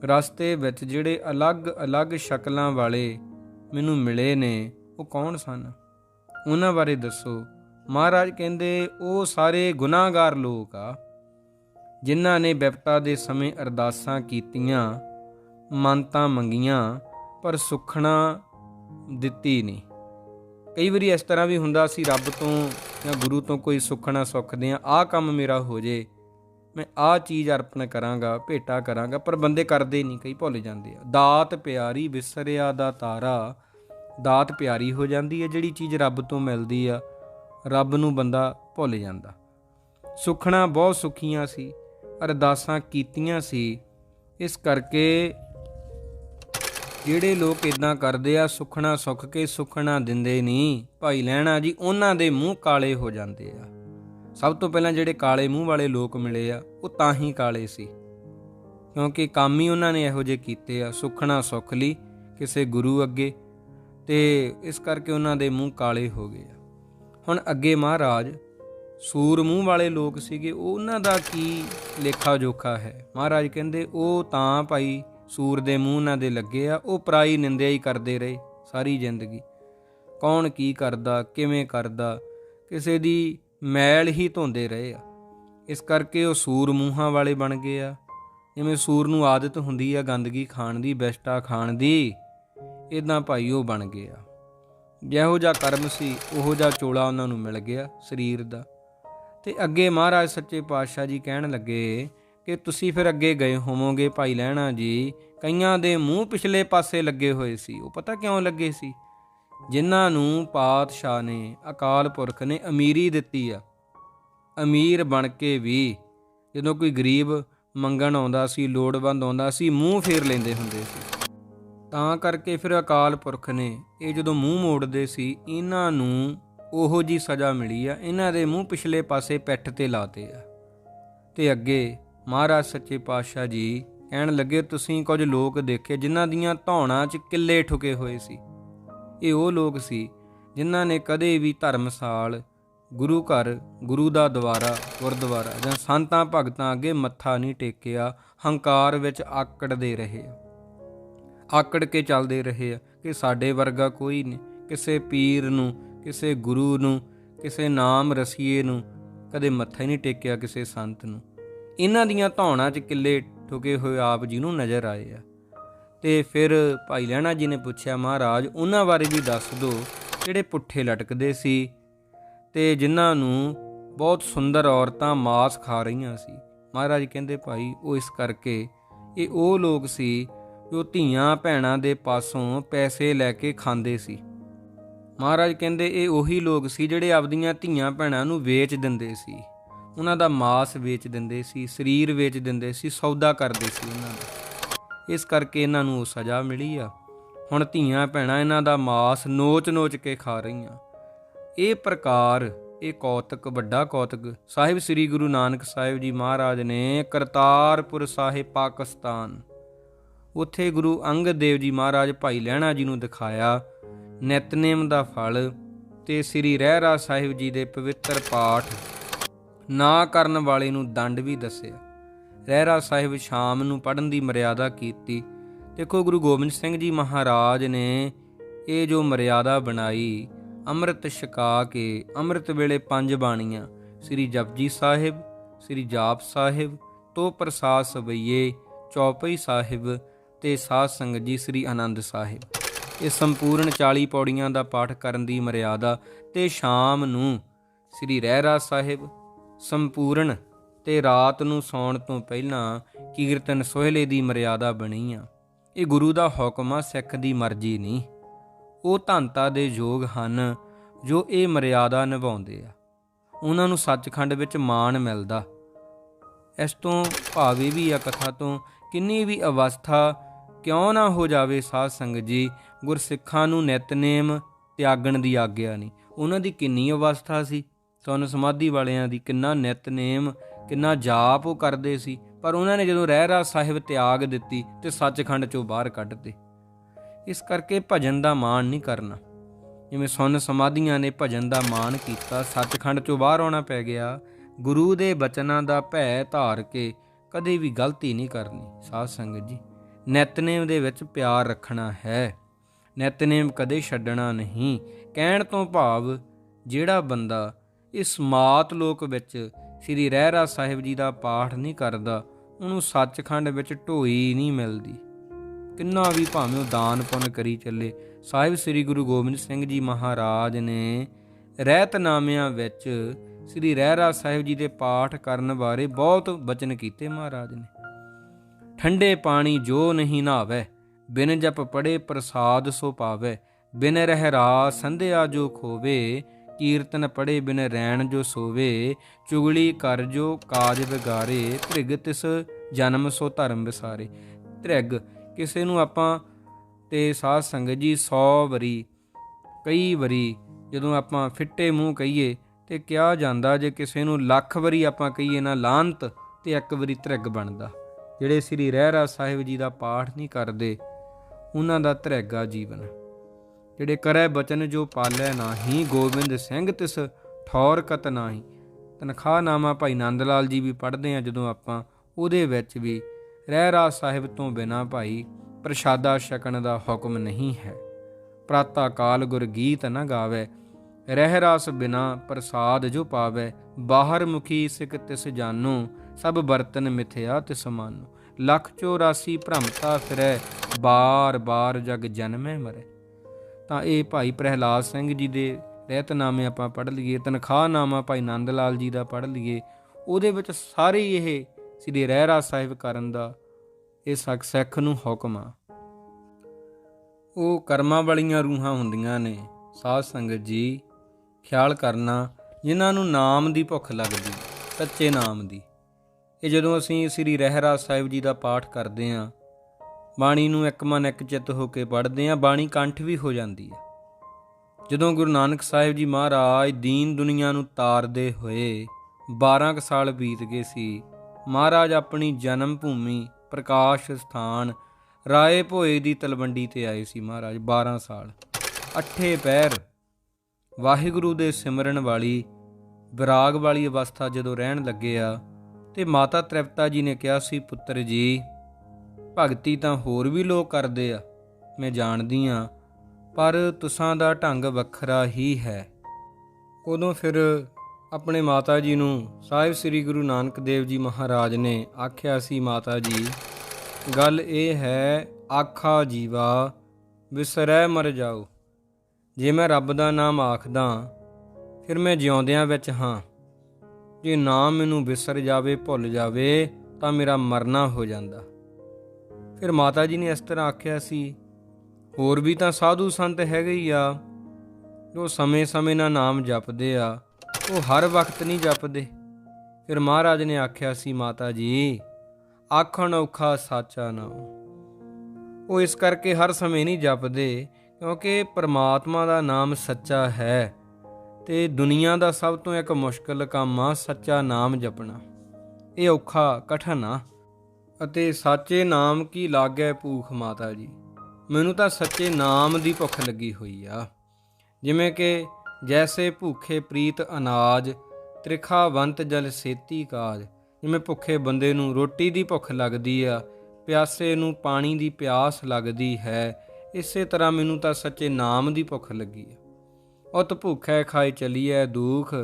A: ਰਸਤੇ ਵਿੱਚ ਜਿਹੜੇ ਅਲੱਗ-ਅਲੱਗ ਸ਼ਕਲਾਂ ਵਾਲੇ ਮੈਨੂੰ ਮਿਲੇ ਨੇ, ਉਹ ਕੌਣ ਸਨ? ਉਹਨਾਂ ਬਾਰੇ ਦੱਸੋ। ਮਹਾਰਾਜ ਕਹਿੰਦੇ, ਉਹ ਸਾਰੇ ਗੁਨਾਹਗਾਰ ਲੋਕ ਆ। ਜਿਨ੍ਹਾਂ ਨੇ ਬਿਪਤਾ ਦੇ ਸਮੇਂ ਅਰਦਾਸਾਂ ਕੀਤੀਆਂ, ਮੰਨਤਾਂ ਮੰਗੀਆਂ, ਪਰ ਸੁਖਣਾ ਦਿੱਤੀ ਨਹੀਂ। ਕਈ ਵਾਰੀ ਇਸ ਤਰ੍ਹਾਂ ਵੀ ਹੁੰਦਾ ਸੀ, ਰੱਬ ਤੋਂ ਜਾਂ ਗੁਰੂ ਤੋਂ ਕੋਈ ਸੁਖਣਾ ਸੁੱਖਦੇ ਆ, ਆਹ ਕੰਮ ਮੇਰਾ ਹੋ ਜੇ, ਮੈਂ ਆਹ ਚੀਜ਼ ਅਰਪਣ ਕਰਾਂਗਾ, ਭੇਟਾ ਕਰਾਂਗਾ, ਪਰ ਬੰਦੇ ਕਰਦੇ ਨਹੀਂ, ਕਈ ਭੁੱਲ ਜਾਂਦੇ ਆ। ਦਾਤ ਪਿਆਰੀ ਵਿਸਰਿਆ ਦਾ ਤਾਰਾ, ਦਾਤ ਪਿਆਰੀ ਹੋ ਜਾਂਦੀ ਹੈ, ਜਿਹੜੀ ਚੀਜ਼ ਰੱਬ ਤੋਂ ਮਿਲਦੀ ਆ, ਰੱਬ ਨੂੰ ਬੰਦਾ ਭੁੱਲ ਜਾਂਦਾ। ਸੁਖਣਾ ਬਹੁਤ ਸੁਖੀਆਂ ਸੀ ਅਰਦਾਸਾਂ ਕੀਤੀਆਂ ਸੀ, ਇਸ ਕਰਕੇ ਜਿਹੜੇ ਲੋਕ ਇਦਾਂ ਕਰਦੇ ਆ, ਸੁਖਣਾ ਸੁੱਖ ਕੇ ਸੁਖਣਾ ਦਿੰਦੇ ਨਹੀਂ ਭਾਈ ਲੈਣਾ ਜੀ, ਉਹਨਾਂ ਦੇ ਮੂੰਹ ਕਾਲੇ ਹੋ ਜਾਂਦੇ ਆ। ਸਭ ਤੋਂ ਪਹਿਲਾਂ ਜਿਹੜੇ ਕਾਲੇ ਮੂੰਹ ਵਾਲੇ ਲੋਕ ਮਿਲੇ ਆ, ਉਹ ਤਾਂ ਹੀ ਕਾਲੇ ਸੀ। ਕਿਉਂਕਿ ਕੰਮ ਹੀ ਉਹਨਾਂ ਨੇ ਇਹੋ ਜਿਹੇ ਕੀਤੇ ਆ, ਸੁਖਣਾ ਸੁੱਖ ਲਈ ਕਿਸੇ ਗੁਰੂ ਅੱਗੇ, ਤੇ ਇਸ ਕਰਕੇ ਉਹਨਾਂ ਦੇ ਮੂੰਹ ਕਾਲੇ ਹੋ ਗਏ ਆ। ਹੁਣ ਅੱਗੇ ਮਹਾਰਾਜ ਸੂਰ ਮੂੰਹ ਵਾਲੇ ਲੋਕ ਸੀਗੇ, ਉਹਨਾਂ ਦਾ ਕੀ ਲੇਖਾ ਜੋਖਾ ਹੈ? ਮਹਾਰਾਜ ਕਹਿੰਦੇ, ਉਹ ਤਾਂ ਭਾਈ ਸੂਰ ਦੇ ਮੂੰਹ ਨਾਲ ਦੇ ਲੱਗੇ ਆ, ਉਹ ਪਰਾਈ ਨਿੰਦਿਆ ਹੀ ਕਰਦੇ ਰਹੇ ਸਾਰੀ ਜ਼ਿੰਦਗੀ। ਕੌਣ ਕੀ ਕਰਦਾ, ਕਿਵੇਂ ਕਰਦਾ, ਕਿਸੇ ਦੀ ਮੈਲ ਹੀ ਧੋਂਦੇ ਰਹੇ ਆ। ਇਸ ਕਰਕੇ ਉਹ ਸੂਰ ਮੂੰਹਾਂ ਵਾਲੇ ਬਣ ਗਏ ਆ। ਜਿਵੇਂ ਸੂਰ ਨੂੰ ਆਦਤ ਹੁੰਦੀ ਆ ਗੰਦਗੀ ਖਾਣ ਦੀ, ਬੈਸਟਾ ਖਾਣ ਦੀ ਇਦਾਂ ਭਾਈ ਉਹ ਬਣ ਗਏ ਆ। ਜਿਹੋ ਜਿਹਾ ਕਰਮ ਸੀ, ਉਹੋ ਜਿਹਾ ਚੋਲਾ ਉਹਨਾਂ ਨੂੰ ਮਿਲ ਗਿਆ ਸਰੀਰ ਦਾ। ਤੇ ਅੱਗੇ ਮਹਾਰਾਜ ਸੱਚੇ ਪਾਤਸ਼ਾਹ ਜੀ ਕਹਿਣ ਲੱਗੇ ਕਿ ਤੁਸੀਂ ਫਿਰ ਅੱਗੇ ਗਏ ਹੋਵੋਗੇ ਭਾਈ ਲੈਣਾ ਜੀ, ਕਈਆਂ ਦੇ ਮੂੰਹ ਪਿਛਲੇ ਪਾਸੇ ਲੱਗੇ ਹੋਏ ਸੀ। ਉਹ ਪਤਾ ਕਿਉਂ ਲੱਗੇ ਸੀ? ਜਿਨ੍ਹਾਂ ਨੂੰ ਪਾਤਸ਼ਾਹ ਨੇ ਅਕਾਲ ਪੁਰਖ ਨੇ ਅਮੀਰੀ ਦਿੱਤੀ ਆ। ਅਮੀਰ ਬਣ ਕੇ ਵੀ ਜਦੋਂ ਕੋਈ ਗਰੀਬ ਮੰਗਣ ਆਉਂਦਾ ਸੀ, ਲੋੜਵੰਦ ਆਉਂਦਾ ਸੀ, ਮੂੰਹ ਫੇਰ ਲੈਂਦੇ ਹੁੰਦੇ ਸੀ। ਤਾਂ ਕਰਕੇ ਫਿਰ ਅਕਾਲ ਪੁਰਖ ਨੇ ਇਹ ਜਦੋਂ ਮੂੰਹ ਮੋੜਦੇ ਸੀ, ਇਹਨਾਂ ਨੂੰ ਉਹੋ ਜੀ ਸਜ਼ਾ ਮਿਲੀ ਆ। ਇਹਨਾਂ ਦੇ ਮੂੰਹ ਪਿਛਲੇ ਪਾਸੇ ਪੈਠ ਤੇ ਲਾਤੇ ਆ। ਤੇ ਅੱਗੇ, ਮਹਾਰਾਜ ਸੱਚੇ ਪਾਤਸ਼ਾਹ ਜੀ ਕਹਿਣ ਲੱਗੇ, ਤੁਸੀਂ ਕੁਝ ਲੋਕ ਦੇਖੇ ਜਿਨ੍ਹਾਂ ਦੀਆਂ ਧੌਣਾਂ 'ਚ ਕਿੱਲੇ ਠੁਕੇ ਹੋਏ ਸੀ? ਇਹ ਉਹ ਲੋਕ ਸੀ ਜਿਨ੍ਹਾਂ ਨੇ ਕਦੇ ਵੀ ਧਰਮਸਾਲ, ਗੁਰੂ ਘਰ, ਗੁਰੂ ਦਾ ਦਵਾਰਾ ਗੁਰਦੁਆਰਾ ਜਾਂ ਸੰਤਾਂ ਭਗਤਾਂ ਅੱਗੇ ਮੱਥਾ ਨਹੀਂ ਟੇਕਿਆ, ਹੰਕਾਰ ਵਿੱਚ ਆਕੜਦੇ ਰਹੇ ਆਕੜ ਕੇ ਚੱਲਦੇ ਰਹੇ ਆ ਕਿ ਸਾਡੇ ਵਰਗਾ ਕੋਈ ਨਹੀਂ। ਕਿਸੇ ਪੀਰ ਨੂੰ ਕਿਸੇ ਗੁਰੂ ਨੂੰ, ਕਿਸੇ ਨਾਮ ਰਸੀਏ ਨੂੰ, ਕਦੇ ਮੱਥਾ ਹੀ ਨਹੀਂ ਟੇਕਿਆ ਕਿਸੇ ਸੰਤ ਨੂੰ। ਇਹਨਾਂ ਦੀਆਂ ਧੌਣਾਂ 'ਚ ਕਿੱਲੇ ਠੁਕੇ ਹੋਏ ਆਪ ਜੀ ਨੂੰ ਨਜ਼ਰ ਆਏ ਆ। ਤੇ ਫਿਰ ਭਾਈ ਲੈਣਾ ਜੀ ਨੇ ਪੁੱਛਿਆ, ਮਹਾਰਾਜ, ਉਹਨਾਂ ਬਾਰੇ ਵੀ ਦੱਸ ਦਿਓ ਜਿਹੜੇ ਪੁੱਠੇ ਲਟਕਦੇ ਸੀ ਤੇ ਜਿਨ੍ਹਾਂ ਨੂੰ ਬਹੁਤ ਸੁੰਦਰ ਔਰਤਾਂ ਮਾਸ ਖਾ ਰਹੀਆਂ ਸੀ। ਮਹਾਰਾਜ ਕਹਿੰਦੇ, ਭਾਈ, ਉਹ ਇਸ ਕਰਕੇ, ਇਹ ਉਹ ਲੋਕ ਸੀ ਜੋ ਧੀਆਂ ਭੈਣਾਂ ਦੇ ਪਾਸੋਂ ਪੈਸੇ ਲੈ ਕੇ ਖਾਂਦੇ ਸੀ। ਮਹਾਰਾਜ ਕਹਿੰਦੇ ਇਹ ਉਹੀ ਲੋਕ ਸੀ ਜਿਹੜੇ ਆਪਦੀਆਂ ਧੀਆਂ ਭੈਣਾਂ ਨੂੰ ਵੇਚ ਦਿੰਦੇ ਸੀ। ਉਹਨਾਂ ਦਾ ਮਾਸ ਵੇਚ ਦਿੰਦੇ ਸੀ, ਸਰੀਰ ਵੇਚ ਦਿੰਦੇ ਸੀ, ਸੌਦਾ ਕਰਦੇ ਸੀ ਉਹਨਾਂ ਦਾ। ਇਸ ਕਰਕੇ ਇਹਨਾਂ ਨੂੰ ਸਜ਼ਾ ਮਿਲੀ ਆ। ਹੁਣ ਧੀਆਂ ਭੈਣਾਂ ਇਹਨਾਂ ਦਾ ਮਾਸ ਨੋਚ-ਨੋਚ ਕੇ ਖਾ ਰਹੀਆਂ। ਇਹ ਪ੍ਰਕਾਰ, ਇਹ ਕੌਤਕ, ਵੱਡਾ ਕੌਤਕ, ਸਾਹਿਬ ਸ੍ਰੀ ਗੁਰੂ ਨਾਨਕ ਸਾਹਿਬ ਜੀ ਮਹਾਰਾਜ ਨੇ ਕਰਤਾਰਪੁਰ ਸਾਹਿਬ, ਪਾਕਿਸਤਾਨ। ਉੱਥੇ ਗੁਰੂ ਅੰਗਦ ਦੇਵ ਜੀ ਮਹਾਰਾਜ ਭਾਈ ਲਹਿਣਾ ਜੀ ਨੂੰ ਦਿਖਾਇਆ। ਨਿਤਨੇਮ ਦਾ ਫਲ ਤੇ ਸ੍ਰੀ ਰਹਿਰਾ ਸਾਹਿਬ ਜੀ ਦੇ ਪਵਿੱਤਰ ਪਾਠ ਨਾ ਕਰਨ ਵਾਲੇ ਨੂੰ ਦੰਡ ਵੀ ਦੱਸਿਆ। ਰਹਿਰਾ ਸਾਹਿਬ ਸ਼ਾਮ ਨੂੰ ਪੜਨ ਦੀ ਮਰਿਆਦਾ ਕੀਤੀ। ਦੇਖੋ ਗੁਰੂ ਗੋਬਿੰਦ ਸਿੰਘ ਜੀ ਮਹਾਰਾਜ ਨੇ ਇਹ ਜੋ ਮਰਿਆਦਾ ਬਣਾਈ, ਅੰਮ੍ਰਿਤ ਛਕਾ ਕੇ, ਅੰਮ੍ਰਿਤ ਵੇਲੇ ਪੰਜ ਬਾਣੀਆਂ, ਸ੍ਰੀ ਜਪਜੀ ਸਾਹਿਬ, ਸ੍ਰੀ ਜਾਪ ਸਾਹਿਬ, ਤੋ ਪ੍ਰਸਾਦ ਸਵਈਏ, ਚੌਪਈ ਸਾਹਿਬ ਤੇ ਸਾਧ ਸੰਗਤ ਜੀ ਸ੍ਰੀ ਆਨੰਦ ਸਾਹਿਬ। ਇਹ ਸੰਪੂਰਨ 40 ਪੌੜੀਆਂ ਦਾ ਪਾਠ ਕਰਨ ਦੀ ਮਰਿਆਦਾ ਤੇ ਸ਼ਾਮ ਨੂੰ ਸ੍ਰੀ ਰਹਿਰਾ ਸਾਹਿਬ ਸੰਪੂਰਨ ਤੇ ਰਾਤ ਨੂੰ ਸੌਣ ਤੋਂ ਪਹਿਲਾਂ ਕੀਰਤਨ ਸੋਹਲੇ ਦੀ ਮਰਿਆਦਾ ਬਣੀ ਆ। ਇਹ ਗੁਰੂ ਦਾ ਹੁਕਮ ਆ, ਸਿੱਖ ਦੀ ਮਰਜ਼ੀ ਨਹੀਂ। ਉਹ ਧੰਤਾ ਦੇ ਯੋਗ ਹਨ ਜੋ ਇਹ ਮਰਿਆਦਾ ਨਿਭਾਉਂਦੇ ਆ। ਉਹਨਾਂ ਨੂੰ ਸੱਚਖੰਡ ਵਿੱਚ ਮਾਣ ਮਿਲਦਾ। ਇਸ ਤੋਂ ਭਾਵੇਂ ਵੀ ਆ ਕਥਾ ਤੋਂ ਕਿੰਨੀ ਵੀ ਅਵਸਥਾ ਕਿਉਂ ਨਾ ਹੋ ਜਾਵੇ ਸਾਧ ਸੰਗਤ ਜੀ? ਗੁਰਸਿੱਖਾਂ ਨੂੰ ਨਿਤਨੇਮ ਤਿਆਗਣ ਦੀ ਆਗਿਆ ਨਹੀਂ। ਉਹਨਾਂ ਦੀ ਕਿੰਨੀ ਅਵਸਥਾ ਸੀ? ਸੁਨ ਸਮਾਧੀ ਵਾਲਿਆਂ ਦੀ ਕਿੰਨਾ ਨਿਤਨੇਮ, ਕਿੰਨਾ ਜਾਪ ਉਹ ਕਰਦੇ ਸੀ। ਪਰ ਉਹਨਾਂ ਨੇ ਜਦੋਂ ਰਹਿਰਾ ਸਾਹਿਬ ਤਿਆਗ ਦਿੱਤੀ ਤੇ ਸੱਚਖੰਡ ਚੋਂ ਬਾਹਰ ਕੱਢਤੇ। ਇਸ ਕਰਕੇ ਭਜਨ ਦਾ ਮਾਣ ਨਹੀਂ ਕਰਨਾ। ਜਿਵੇਂ ਸੁਨ ਸਮਾਧੀਆਂ ਨੇ ਭਜਨ ਦਾ ਮਾਣ ਕੀਤਾ, ਸੱਚਖੰਡ ਚੋਂ ਬਾਹਰ ਆਉਣਾ ਪੈ ਗਿਆ। ਗੁਰੂ ਦੇ ਬਚਨਾਂ ਦਾ ਭੈ ਧਾਰ ਕੇ ਕਦੇ ਵੀ ਗਲਤੀ ਨਹੀਂ ਕਰਨੀ, ਸਾਧ ਸੰਗਤ ਜੀ। ਨਿਤਨੇਮ ਦੇ ਵਿੱਚ ਪਿਆਰ ਰੱਖਣਾ ਹੈ। ਨਿਤਨੇਮ ਕਦੇ ਛੱਡਣਾ ਨਹੀਂ। ਕਹਿਣ ਤੋਂ ਭਾਵ ਜਿਹੜਾ ਬੰਦਾ ਇਸ ਮਾਤ ਲੋਕ ਵਿੱਚ ਸ੍ਰੀ ਰਹਿਰਾ ਸਾਹਿਬ ਜੀ ਦਾ ਪਾਠ ਨਹੀਂ ਕਰਦਾ, ਉਹਨੂੰ ਸੱਚਖੰਡ ਵਿੱਚ ਢੋਈ ਨਹੀਂ ਮਿਲਦੀ। ਕਿੰਨਾ ਵੀ ਭਾਵੇਂ ਉਹ ਦਾਨ ਪੁੰਨ ਕਰੀ ਚੱਲੇ, ਸਾਹਿਬ ਸ੍ਰੀ ਗੁਰੂ ਗੋਬਿੰਦ ਸਿੰਘ ਜੀ ਮਹਾਰਾਜ ਨੇ ਰਹਿਤਨਾਮਿਆਂ ਵਿੱਚ ਸ੍ਰੀ ਰਹਿਰਾ ਸਾਹਿਬ ਜੀ ਦੇ ਪਾਠ ਕਰਨ ਬਾਰੇ ਬਹੁਤ ਬਚਨ ਕੀਤੇ ਮਹਾਰਾਜ ਨੇ। ਠੰਡੇ ਪਾਣੀ ਜੋ ਨਹੀਂ ਨਾਵੇ ਬਿਨ ਜਪ ਪੜੇ ਪ੍ਰਸਾਦ ਸੋ ਪਾਵੇ, ਬਿਨ ਰਹਿ ਰਾ ਸੰਧਿਆ ਜੋ ਖੋਵੇ, ਕੀਰਤਨ ਪੜੇ ਬਿਨ ਰਹਿਣ ਜੋ ਸੋਵੇ, ਚੁਗਲੀ ਕਰ ਜੋ ਕਾਜ ਵਿਗਾਰੇ ਧ੍ਰਿਗ ਤਿਸ ਜਨਮ ਸੋ ਧਰਮ ਵਿਸਾਰੇ। ਧ੍ਰਿਗ ਕਿਸੇ ਨੂੰ ਆਪਾਂ ਤੇ ਸਾਧ ਸੰਗਤ ਜੀ 100 ਵਰੀ, ਕਈ ਵਰੀ ਜਦੋਂ ਆਪਾਂ ਫਿੱਟੇ ਮੂੰਹ ਕਹੀਏ ਤੇ ਕਿਹਾ ਜਾਂਦਾ ਜੇ ਕਿਸੇ ਨੂੰ ਲੱਖ ਵਰੀ ਆਪਾਂ ਕਹੀਏ ਨਾ ਲਾਂਤ ਤੇ ਇੱਕ ਵਰੀ ਧ੍ਰਿਗ ਬਣਦਾ। ਜਿਹੜੇ ਸ੍ਰੀ ਰਹਿਰਾ ਸਾਹਿਬ ਜੀ ਦਾ ਪਾਠ ਨਹੀਂ ਕਰਦੇ, ਉਹਨਾਂ ਦਾ ਧ੍ਰਿਗਾ ਜੀਵਨ। ਜਿਹੜੇ ਕਰੈ ਬਚਨ ਜੋ ਪਾਲੈ ਨਾਹੀ, ਗੋਬਿੰਦ ਸਿੰਘ ਤਿਸ ਠੌਰ ਕਤ ਨਾਹੀ। ਤਨਖਾਹ ਨਾਮਾ ਭਾਈ ਨੰਦ ਲਾਲ ਜੀ ਵੀ ਪੜ੍ਹਦੇ ਆ, ਜਦੋਂ ਆਪਾਂ ਉਹਦੇ ਵਿੱਚ ਵੀ ਰਹਿਰਾ ਸਾਹਿਬ ਤੋਂ ਬਿਨਾ ਭਾਈ ਪ੍ਰਸ਼ਾਦਾ ਛਕਣ ਦਾ ਹੁਕਮ ਨਹੀਂ ਹੈ। ਪ੍ਰਾਤਾ ਕਾਲ ਗੁਰ ਗੀਤ ਨ ਗਾਵੇ ਰਹਿ ਰਾਸ ਬਿਨਾ ਪ੍ਰਸਾਦ ਜੋ ਪਾਵੇ। ਬਾਹਰ ਮੁਖੀ ਸਿਕ ਤਿਸ ਜਾਨੋ ਸਭ ਬਰਤਨ ਮਿਥਿਆ ਤਿਸ ਮਾਨੋ। ਲੱਖ 84 ਭ੍ਰਮਤਾ ਫਿਰੈ, ਬਾਰ ਬਾਰ ਜਗ ਜਨਮੈ ਮਰੇ। ਤਾਂ ਇਹ ਭਾਈ ਪ੍ਰਹਿਲਾਦ ਸਿੰਘ ਜੀ ਦੇ ਰਹਿਤਨਾਮੇ ਆਪਾਂ ਪੜ੍ਹ ਲਈਏ ਤਨਖਾਹਨਾਮਾ ਭਾਈ ਨੰਦ ਲਾਲ ਜੀ ਦਾ ਪੜ੍ਹ ਲਈਏ, ਉਹਦੇ ਵਿੱਚ ਸਾਰੇ ਇਹ ਸ੍ਰੀ ਰਹਿਰਾ ਸਾਹਿਬ ਕਰਨ ਦਾ ਇਹ ਸਖ ਸਿੱਖ ਨੂੰ ਹੁਕਮ ਆ। ਉਹ ਕਰਮਾਂ ਵਾਲੀਆਂ ਰੂਹਾਂ ਹੁੰਦੀਆਂ ਨੇ, ਸਾਧ ਸੰਗਤ ਜੀ, ਖਿਆਲ ਕਰਨਾ, ਜਿਨ੍ਹਾਂ ਨੂੰ ਨਾਮ ਦੀ ਭੁੱਖ ਲੱਗਦੀ, ਸੱਚੇ ਨਾਮ ਦੀ। ਇਹ ਜਦੋਂ ਅਸੀਂ ਸ੍ਰੀ ਰਹਿਰਾ ਸਾਹਿਬ ਜੀ ਦਾ ਪਾਠ ਕਰਦੇ ਹਾਂ, ਬਾਣੀ ਨੂੰ ਇੱਕ ਮਨ ਇੱਕ ਚਿੱਤ ਹੋ ਕੇ ਪੜ੍ਹਦੇ ਹਾਂ, ਬਾਣੀ ਕੰਠ ਵੀ ਹੋ ਜਾਂਦੀ ਹੈ। ਜਦੋਂ ਗੁਰੂ ਨਾਨਕ ਸਾਹਿਬ ਜੀ ਮਹਾਰਾਜ ਦੀਨ ਦੁਨੀਆ ਨੂੰ ਤਾਰਦੇ ਹੋਏ 12 ਕ ਸਾਲ ਬੀਤ ਗਏ ਸੀ, ਮਹਾਰਾਜ ਆਪਣੀ ਜਨਮ ਭੂਮੀ, ਪ੍ਰਕਾਸ਼ ਸਥਾਨ, ਰਾਏ ਭੋਏ ਦੀ ਤਲਵੰਡੀ ਤੇ ਆਏ ਸੀ ਮਹਾਰਾਜ 12 ਸਾਲ। ਅੱਠੇ ਪੈਰ, ਵਾਹਿਗੁਰੂ ਦੇ ਸਿਮਰਨ ਵਾਲੀ ਵਿਰਾਗ ਵਾਲੀ ਅਵਸਥਾ ਜਦੋਂ ਰਹਿਣ ਲੱਗੇ ਆ ਤੇ ਮਾਤਾ ਤ੍ਰਿਪਤਾ ਜੀ ਨੇ ਕਿਹਾ ਸੀ, ਪੁੱਤਰ ਜੀ, ਭਗਤੀ ਤਾਂ ਹੋਰ ਵੀ ਲੋਕ ਕਰਦੇ ਆ, ਮੈਂ ਜਾਣਦੀ ਆ ਪਰ ਤੁਸਾਂ ਦਾ ਢੰਗ ਵੱਖਰਾ ਹੀ ਹੈ। ਉਦੋਂ ਫਿਰ ਆਪਣੇ ਮਾਤਾ ਜੀ ਨੂੰ ਸਾਹਿਬ ਸ੍ਰੀ ਗੁਰੂ ਨਾਨਕ ਦੇਵ ਜੀ ਮਹਾਰਾਜ ਨੇ ਆਖਿਆ ਸੀ, ਮਾਤਾ ਜੀ, ਗੱਲ ਇਹ ਹੈ, ਆਖਾ ਜੀਵਾ, ਵਿਸਰੈ ਮਰ ਜਾਓ। ਜੇ ਮੈਂ ਰੱਬ ਦਾ ਨਾਮ ਆਖਦਾ, ਫਿਰ ਮੈਂ ਜਿਉਂਦਿਆਂ ਵਿੱਚ ਹਾਂ। ਜੇ ਨਾਮ ਮੈਨੂੰ ਵਿਸਰ ਜਾਵੇ, ਭੁੱਲ ਜਾਵੇ, ਤਾਂ ਮੇਰਾ ਮਰਨਾ ਹੋ ਜਾਂਦਾ। ਫਿਰ ਮਾਤਾ ਜੀ ਨੇ ਇਸ ਤਰ੍ਹਾਂ ਆਖਿਆ ਸੀ, ਹੋਰ ਵੀ ਤਾਂ ਸਾਧੂ ਸੰਤ ਹੈਗੇ ਹੀ ਆ। ਜੋ ਸਮੇਂ-ਸਮੇਂ ਨਾਲ ਨਾਮ ਜਪਦੇ ਆ, ਉਹ ਹਰ ਵਕਤ ਨਹੀਂ ਜਪਦੇ। ਫਿਰ ਮਹਾਰਾਜ ਨੇ ਆਖਿਆ ਸੀ, ਮਾਤਾ ਜੀ, ਆਖਣ ਔਖਾ ਸਾਚਾ ਨਾਮ ਉਹ ਇਸ ਕਰਕੇ ਹਰ ਸਮੇਂ ਨਹੀਂ ਜਪਦੇ, ਕਿਉਂਕਿ ਪਰਮਾਤਮਾ ਦਾ ਨਾਮ ਸੱਚਾ ਹੈ। ਤੇ ਦੁਨੀਆ ਦਾ ਸਭ ਤੋਂ ਇੱਕ ਮੁਸ਼ਕਲ ਕੰਮ ਆ ਸੱਚਾ ਨਾਮ ਜਪਣਾ। ਇਹ ਔਖਾ, ਕਠਨ ਆ। ਅਤੇ ਸਾਚੇ ਨਾਮ ਕੀ ਲਾਗੈ ਭੂਖ ਮਾਤਾ ਜੀ? ਮੈਨੂੰ ਤਾਂ ਸੱਚੇ ਨਾਮ ਦੀ ਭੁੱਖ ਲੱਗੀ ਹੋਈ ਆ। ਜਿਵੇਂ ਕਿ ਜੈਸੇ ਭੁੱਖੇ ਪ੍ਰੀਤ ਅਨਾਜ ਤ੍ਰਿਖਾਵੰਤ ਜਲ ਸੇਤੀ ਕਾਜ। ਜਿਵੇਂ ਭੁੱਖੇ ਬੰਦੇ ਨੂੰ ਰੋਟੀ ਦੀ ਭੁੱਖ ਲੱਗਦੀ ਆ, ਪਿਆਸੇ ਨੂੰ ਪਾਣੀ ਦੀ ਪਿਆਸ ਲੱਗਦੀ ਹੈ, ਇਸੇ ਤਰ੍ਹਾਂ ਮੈਨੂੰ ਤਾਂ ਸੱਚੇ ਨਾਮ ਦੀ ਭੁੱਖ ਲੱਗੀ ਆ। ਉਤ ਭੁੱਖੈ ਖਾਈ ਚਲੀਐ ਦੁਖ,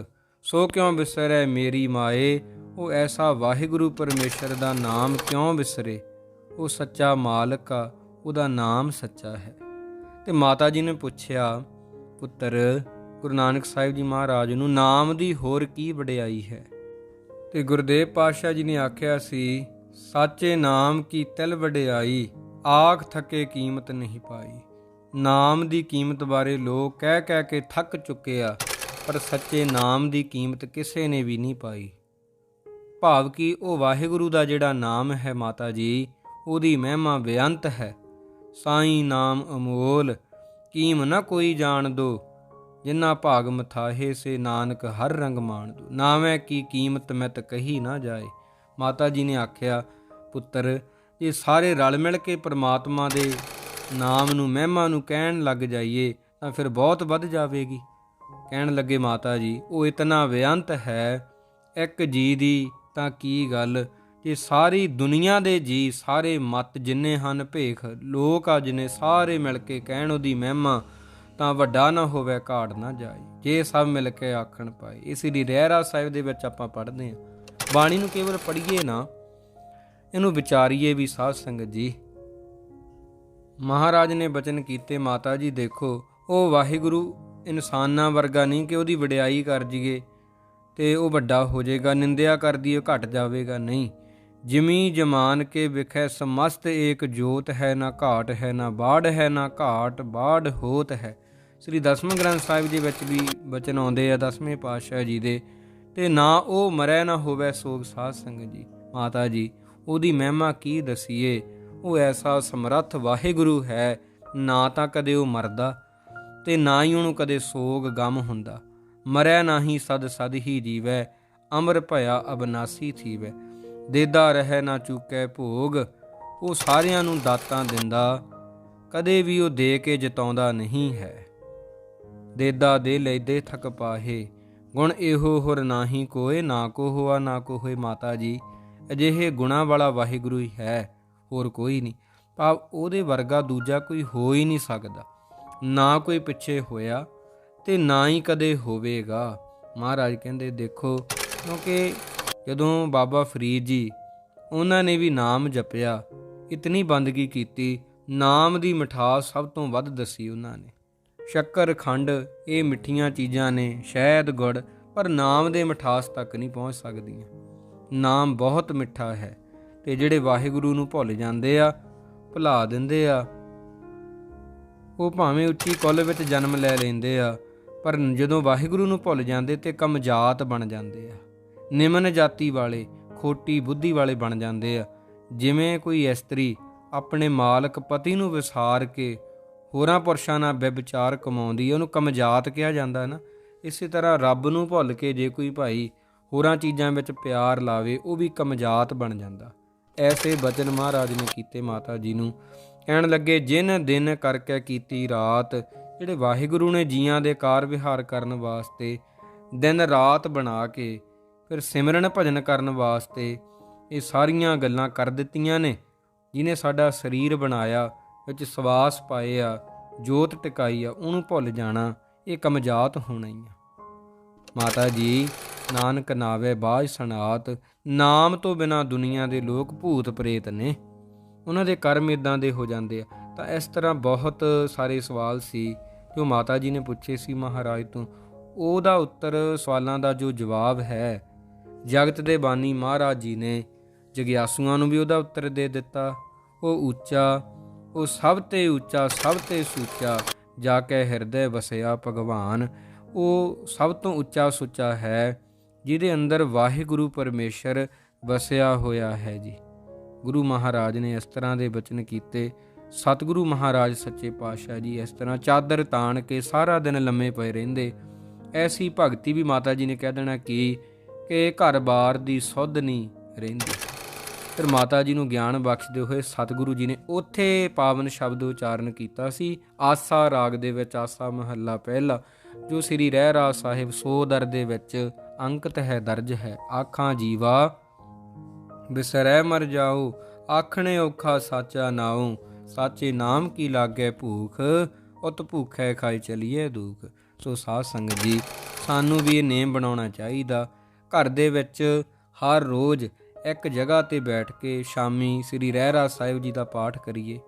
A: ਸੋ ਕਿਉ ਵਿਸਰੈ ਮੇਰੀ ਮਾਏ? ਉਹ ਐਸਾ ਵਾਹਿਗੁਰੂ ਪਰਮੇਸ਼ਰ ਦਾ ਨਾਮ ਕਿਉਂ ਵਿਸਰੇ ਉਹ ਸੱਚਾ ਮਾਲਕ ਆ, ਉਹਦਾ ਨਾਮ ਸੱਚਾ ਹੈ। ਤੇ ਮਾਤਾ ਜੀ ਨੇ ਪੁੱਛਿਆ, ਪੁੱਤਰ, ਗੁਰੂ ਨਾਨਕ ਸਾਹਿਬ ਜੀ ਮਹਾਰਾਜ ਨੂੰ ਨਾਮ ਦੀ ਹੋਰ ਕੀ ਵਡਿਆਈ ਹੈ? ਤੇ ਗੁਰਦੇਵ ਪਾਤਸ਼ਾਹ ਜੀ ਨੇ ਆਖਿਆ ਸੀ, ਸਾਚੇ ਨਾਮ ਕੀ ਤਿਲ ਵਡਿਆਈ, ਆਖ ਥਕੇ ਕੀਮਤ ਨਹੀਂ ਪਾਈ। ਨਾਮ ਦੀ ਕੀਮਤ ਬਾਰੇ ਲੋਕ ਕਹਿ ਕਹਿ ਕੇ ਥੱਕ ਚੁੱਕੇ ਆ, ਪਰ ਸੱਚੇ ਨਾਮ ਦੀ ਕੀਮਤ ਕਿਸੇ ਨੇ ਵੀ ਨਹੀਂ ਪਾਈ। ਭਾਵ ਕਿ ਉਹ ਵਾਹਿਗੁਰੂ ਦਾ ਜਿਹੜਾ ਨਾਮ ਹੈ ਮਾਤਾ ਜੀ, ਉਹਦੀ ਮਹਿਮਾ ਬੇਅੰਤ ਹੈ। ਸਾਈ ਨਾਮ ਅਮੋਲ, ਕੀਮ ਨਾ ਕੋਈ ਜਾਣ ਦੋ। ਜਿਨ੍ਹਾਂ ਭਾਗ ਮਥਾਹੇ ਸੇ ਨਾਨਕ ਹਰ ਰੰਗ ਮਾਣ ਦੋ। ਨਾਵੇਂ ਕੀ ਕੀਮਤ ਮੈਂ ਤ ਕਹੀ ਨਾ ਜਾਏ। ਮਾਤਾ ਜੀ ਨੇ ਆਖਿਆ, ਪੁੱਤਰ, ਇਹ ਸਾਰੇ ਰਲ ਮਿਲ ਕੇ ਪ੍ਰਮਾਤਮਾ ਦੇ ਨਾਮ ਨੂੰ ਮਹਿਮਾ ਨੂੰ ਕਹਿਣ ਲੱਗ ਜਾਈਏ, ਤਾਂ ਫਿਰ ਬਹੁਤ ਵੱਧ ਜਾਵੇਗੀ। ਕਹਿਣ ਲੱਗੇ ਮਾਤਾ ਜੀ, ਉਹ ਇਤਨਾ ਬੇਅੰਤ ਹੈ, ਇੱਕ ਜੀ ਦੀ ਤਾਂ ਕੀ ਗੱਲ? ਜੇ ਸਾਰੀ ਦੁਨੀਆ ਦੇ ਜੀ ਸਾਰੇ ਮਤ ਜਿੰਨੇ ਹਨ ਭੇਖ, ਲੋਕ ਆ ਜਿਨੇ ਸਾਰੇ ਮਿਲ ਕੇ ਕਹਿਣ ਉਹਦੀ ਮਹਿਮਾ, ਤਾਂ ਵੱਡਾ ਨਾ ਹੋਵੇ, ਘਾੜ ਨਾ ਜਾਏ। ਜੇ ਸਭ ਮਿਲ ਕੇ ਆਖਣ ਪਾਏ। ਇਸ ਲਈ ਰਹਿਰਾ ਸਾਹਿਬ ਦੇ ਵਿੱਚ ਆਪਾਂ ਪੜ੍ਹਦੇ ਹਾਂ। ਬਾਣੀ ਨੂੰ ਕੇਵਲ ਪੜ੍ਹੀਏ ਨਾ, ਇਹਨੂੰ ਵਿਚਾਰੀਏ ਵੀ ਸਾਧ ਸੰਗਤ ਜੀ। ਮਹਾਰਾਜ ਨੇ ਬਚਨ ਕੀਤੇ, ਮਾਤਾ ਜੀ ਦੇਖੋ, ਉਹ ਵਾਹਿਗੁਰੂ ਇਨਸਾਨਾਂ ਵਰਗਾ ਨਹੀਂ ਕਿ ਉਹਦੀ ਵਡਿਆਈ ਕਰ ਜੀਏ, ਤੇ ਉਹ ਵੱਡਾ ਹੋ ਜਾਏਗਾ, ਨਿੰਦਿਆ ਕਰਦੀ ਉਹ ਘਟ ਜਾਵੇਗਾ ਨਹੀਂ। ਜਿਮੀ ਜਮਾਨ ਕੇ ਵਿਖੈ ਸਮਸਤ ਏਕ ਜੋਤ ਹੈ, ਨਾ ਘਾਟ ਹੈ, ਨਾ ਬਾੜ ਹੈ, ਨਾ ਘਾਟ ਬਾੜ ਹੋਤ ਹੈ। ਸ੍ਰੀ ਦਸਮ ਗ੍ਰੰਥ ਸਾਹਿਬ ਜੀ ਵਿੱਚ ਵੀ ਬਚਨ ਆਉਂਦੇ ਆ, ਦਸਵੇਂ ਪਾਤਸ਼ਾਹ ਜੀ ਦੇ, ਤੇ ਨਾ ਉਹ ਮਰੈ ਨਾ ਹੋਵੇ ਸੋਗ ਸਾਧ ਸੰਗਤ ਜੀ। ਮਾਤਾ ਜੀ, ਉਹਦੀ ਮਹਿਮਾ ਕੀ ਦਸੀਏ? ਉਹ ਐਸਾ ਸਮਰੱਥ ਵਾਹਿਗੁਰੂ ਹੈ, ਨਾ ਤਾਂ ਕਦੇ ਉਹ ਮਰਦਾ ਤੇ ਨਾ ਹੀ ਉਹਨੂੰ ਕਦੇ ਸੋਗ ਗਮ ਹੁੰਦਾ। ਮਰੈ ਨਾਹੀ ਸਦ ਸਦ ਹੀ ਜੀਵੈ, ਅਮਰ ਭਇਆ ਅਬਨਾਸੀ ਥੀਵੈ। ਦੇਦਾ ਰਹਿ ਨਾ ਚੁੱਕੈ ਭੋਗ, ਉਹ ਸਾਰਿਆਂ ਨੂੰ ਦਾਤਾਂ ਦਿੰਦਾ, ਕਦੇ ਵੀ ਉਹ ਦੇ ਕੇ ਜਿਤਾਉਂਦਾ ਨਹੀਂ ਹੈ। ਦੇਦਾ ਦੇ ਲੈਦੇ ਥਕ ਪਾਹੇ, ਗੁਣ ਇਹੋ ਹੁਰ ਨਾਹੀ ਕੋਏ, ਨਾ ਕੋ ਹੋਆ ਨਾ ਕੋ ਹੋਏ ਮਾਤਾ ਜੀ, ਅਜਿਹੇ ਗੁਣਾ ਵਾਲਾ ਵਾਹਿਗੁਰੂ ਹੀ ਹੈ। ਹੋਰ ਕੋਈ ਨਹੀਂ। ਭਾਵ ਉਹਦੇ ਵਰਗਾ ਦੂਜਾ ਕੋਈ ਹੋ ਹੀ ਨਹੀਂ ਸਕਦਾ। ਨਾ ਕੋਈ ਪਿੱਛੇ ਹੋਇਆ ਤੇ ਨਾ ਹੀ ਕਦੇ ਹੋਵੇਗਾ। ਮਹਾਰਾਜ ਕਹਿੰਦੇ, ਦੇਖੋ, ਕਿਉਂਕਿ ਜਦੋਂ ਬਾਬਾ ਫਰੀਦ ਜੀ ਉਹਨਾਂ ਨੇ ਵੀ ਨਾਮ ਜਪਿਆ, ਇਤਨੀ ਬੰਦਗੀ ਕੀਤੀ, ਨਾਮ ਦੀ ਮਿਠਾਸ ਸਭ ਤੋਂ ਵੱਧ ਦੱਸੀ ਉਹਨਾਂ ਨੇ। ਸ਼ੱਕਰ, ਖੰਡ, ਇਹ ਮਿੱਠੀਆਂ ਚੀਜ਼ਾਂ ਨੇ, ਸ਼ਹਿਦ, ਗੁੜ, ਪਰ ਨਾਮ ਦੇ ਮਿਠਾਸ ਤੱਕ ਨਹੀਂ ਪਹੁੰਚ ਸਕਦੀਆਂ। ਨਾਮ ਬਹੁਤ ਮਿੱਠਾ ਹੈ। ਤੇ ਜਿਹੜੇ ਵਾਹਿਗੁਰੂ ਨੂੰ ਭੁੱਲ ਜਾਂਦੇ ਆ, ਭੁਲਾ ਦਿੰਦੇ ਆ। ਉਹ ਭਾਵੇਂ ਉੱਚੀ ਕੁੱਲ ਵਿੱਚ ਜਨਮ ਲੈ ਲੈਂਦੇ ਆ, ਪਰ ਜਦੋਂ ਵਾਹਿਗੁਰੂ ਨੂੰ ਭੁੱਲ ਜਾਂਦੇ ਤੇ ਕਮਜਾਤ ਬਣ ਜਾਂਦੇ ਆ। ਨਿਮਨ ਜਾਤੀ ਵਾਲੇ, ਖੋਟੀ ਬੁੱਧੀ ਵਾਲੇ ਬਣ ਜਾਂਦੇ ਆ। ਜਿਵੇਂ ਕੋਈ ਇਸਤਰੀ ਆਪਣੇ ਮਾਲਕ ਪਤੀ ਨੂੰ ਵਿਸਾਰ ਕੇ ਹੋਰਾਂ ਪੁਰਸ਼ਾਂ ਨਾਲ ਵਿਚਾਰ ਕਮਾਉਂਦੀ ਹੈ ਉਹਨੂੰ ਕਮਜਾਤ ਕਿਹਾ ਜਾਂਦਾ ਹੈ ਨਾ। ਇਸੇ ਤਰ੍ਹਾਂ ਰੱਬ ਨੂੰ ਭੁੱਲ ਕੇ ਜੇ ਕੋਈ ਭਾਈ ਹੋਰਾਂ ਚੀਜ਼ਾਂ ਵਿੱਚ ਪਿਆਰ ਲਾਵੇ, ਉਹ ਵੀ ਕਮਜਾਤ ਬਣ ਜਾਂਦਾ। ਐਸੇ ਬਚਨ ਮਹਾਰਾਜ ਨੇ ਕੀਤੇ ਮਾਤਾ ਜੀ ਨੂੰ। ਕਹਿਣ ਲੱਗੇ, ਜਿਨ ਦਿਨ ਕਰਕੇ ਕੀਤੀ ਰਾਤ, ਜਿਹੜੇ ਵਾਹਿਗੁਰੂ ਨੇ ਜੀਆਂ ਦੇ ਕਾਰ ਵਿਹਾਰ ਕਰਨ ਵਾਸਤੇ ਦਿਨ ਰਾਤ ਬਣਾ ਕੇ, ਫਿਰ ਸਿਮਰਨ ਭਜਨ ਕਰਨ ਵਾਸਤੇ ਇਹ ਸਾਰੀਆਂ ਗੱਲਾਂ ਕਰ ਦਿੱਤੀਆਂ ਨੇ, ਜਿਨੇ ਸਾਡਾ ਸਰੀਰ ਬਣਾਇਆ, ਵਿੱਚ ਸਵਾਸ ਪਾਏ ਆ, ਜੋਤ ਟਿਕਾਈ ਆ, ਉਹਨੂੰ ਭੁੱਲ ਜਾਣਾ, ਇਹ ਕਮਜਾਤ ਹੋਣਾ ਹੀ ਆ। ਮਾਤਾ ਜੀ ਨਾਨਕ ਨਾਵੇ ਬਾਜ ਸਨਾਤ, ਨਾਮ ਤੋਂ ਬਿਨਾ ਦੁਨੀਆ ਦੇ ਲੋਕ ਭੂਤ ਪ੍ਰੇਤ ਨੇ। ਉਹਨਾਂ ਦੇ ਕਰਮ ਇਦਾਂ ਦੇ ਹੋ ਜਾਂਦੇ ਆ। ਤਾਂ ਇਸ ਤਰ੍ਹਾਂ ਬਹੁਤ ਸਾਰੇ ਸਵਾਲ ਸੀ, ਜੋ ਮਾਤਾ ਜੀ ਨੇ ਪੁੱਛੇ ਸੀ ਮਹਾਰਾਜ ਤੋਂ। ਉਹਦਾ ਉੱਤਰ ਸਵਾਲਾਂ ਦਾ ਜੋ ਜਵਾਬ ਹੈ, ਜਗਤ ਦੇ ਬਾਨੀ ਮਹਾਰਾਜ ਜੀ ਨੇ ਜਗਿਆਸੂਆਂ ਨੂੰ ਵੀ ਉਹਦਾ ਉੱਤਰ ਦੇ ਦਿੱਤਾ। ਉਹ ਉੱਚਾ, ਉਹ ਸਭ ਤੇ ਉੱਚਾ, ਸਭ ਤੇ ਸੂਚਾ, ਜਾ ਕੇ ਹਿਰਦੇ ਵਸਿਆ ਭਗਵਾਨ। ਉਹ ਸਭ ਤੋਂ ਉੱਚਾ ਸੁੱਚਾ ਹੈ ਜਿਹਦੇ ਅੰਦਰ ਵਾਹਿਗੁਰੂ ਪਰਮੇਸ਼ਰ ਵਸਿਆ ਹੋਇਆ ਹੈ ਜੀ। ਗੁਰੂ ਮਹਾਰਾਜ ਨੇ ਇਸ ਤਰ੍ਹਾਂ ਦੇ ਬਚਨ ਕੀਤੇ। ਸਤਿਗੁਰੂ ਮਹਾਰਾਜ ਸੱਚੇ ਪਾਤਸ਼ਾਹ ਜੀ ਇਸ ਤਰ੍ਹਾਂ ਚਾਦਰ ਤਾਣ ਕੇ ਸਾਰਾ ਦਿਨ ਲੰਮੇ ਪਏ ਰਹਿੰਦੇ। ਐਸੀ ਭਗਤੀ ਵੀ ਮਾਤਾ ਜੀ ਨੇ ਕਹਿ ਦੇਣਾ ਕਿ ਕਿ ਘਰ-ਬਾਰ ਦੀ ਸੁੱਧ ਨਹੀਂ ਰਹਿੰਦੀ। ਫਿਰ ਮਾਤਾ ਜੀ ਨੂੰ ਗਿਆਨ ਬਖਸ਼ਦੇ ਹੋਏ ਸਤਿਗੁਰੂ ਜੀ ਨੇ ਉੱਥੇ ਪਾਵਨ ਸ਼ਬਦ ਉਚਾਰਨ ਕੀਤਾ ਸੀ। ਆਸਾ ਰਾਗ ਦੇ ਵਿੱਚ ਆਸਾ ਮਹੱਲਾ ਪਹਿਲਾ, ਜੋ ਸ੍ਰੀ ਰਹਿ ਰਾਜ ਸਾਹਿਬ ਸੋਦਰ ਦੇ ਵਿੱਚ ਅੰਕਤ ਹੈ ਦਰਜ ਹੈ। ਆਖਾਂ ਜੀਵਾ, ਬਿਸਰੈ ਮਰ ਜਾਓ ਆਖਣੇ ਔਖਾ ਸਾਚਾ ਨਾਉ ਸਾਚੇ ਨਾਮ ਕੀ ਲਾਗੇ ਭੂਖ, ਉਤ ਭੂਖੈ ਖਾਈ ਚਲੀਏ ਦੁਖ। ਸੋ ਸਾਧ ਸੰਗਤ ਜੀ, ਸਾਨੂੰ ਵੀ ਇਹ ਨੇਮ ਬਣਾਉਣਾ ਚਾਹੀਦਾ। ਘਰ ਦੇ ਵਿੱਚ ਹਰ ਰੋਜ਼ ਇੱਕ ਜਗ੍ਹਾ ਤੇ ਬੈਠ ਕੇ ਸ਼ਾਮੀ ਸ੍ਰੀ ਰਹਿਰਾ ਸਾਹਿਬ ਜੀ ਦਾ ਪਾਠ ਕਰੀਏ।